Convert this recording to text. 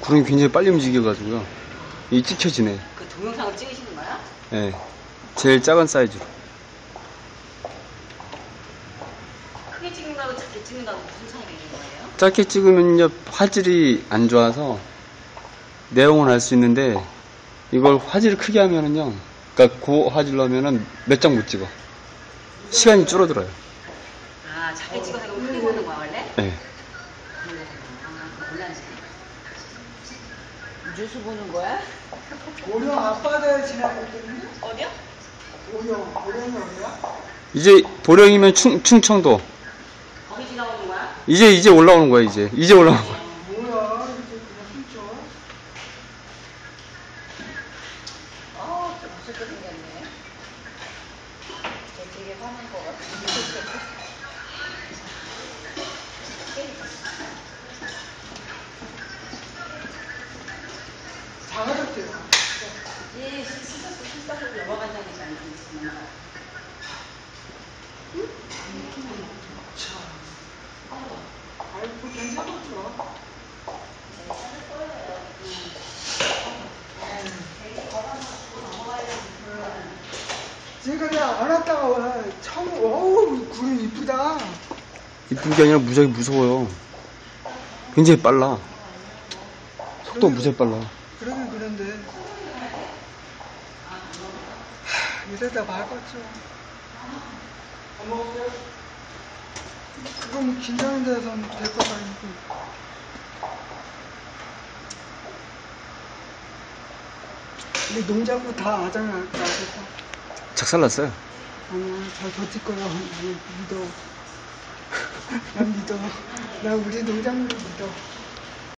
구름이 굉장히 빨리 움직여가지고요. 이 찍혀지네. 그 동영상을 찍으시는 거야? 예. 제일 작은 사이즈로. 크게 찍는다고 작게 찍는다고 무슨 차이가 있는 거예요? 짧게 찍으면요, 화질이 안 좋아서 내용은 알 수 있는데 이걸 화질을 크게 하면은요, 그러니까 고 화질로 하면은 몇 장 못 찍어. 시간이 줄어들어요. 아, 작게 찍어서 이거 크게 보는 거야, 원래? 예. 아. 뉴스 보는 거야? 오령 앞바다에 지나갔거든요. 어디요? 오령, 오령이 어디야? 이제 보령이면 충, 충청도. 거기 지나오는 거야? 이제 이제 올라오는 거야 이제. 이제 올라오는 거야. 뭐야, 이제 그냥. 어, 좀 무섭게 생겼네. 이 실사도 실사도 넘어간 적이 잘 있으면 아이고, 괜찮았죠. 제가 그냥 안 왔다가 와, 처음, 어우, 구름 이쁘다. 이쁜 게 아니라 무지하게 무서워요. 굉장히 빨라. 속도 무지하게 빨라. 그러긴 그런데. 하, 이러다 말겠죠. 그건 긴장이 돼서 될것 아니고. 근데 농작부 다 아장을 나겠다. 작살났어요. 아니야, 잘 버틸 거야. 난 믿어. 난 믿어. 나 우리 농작물 믿어.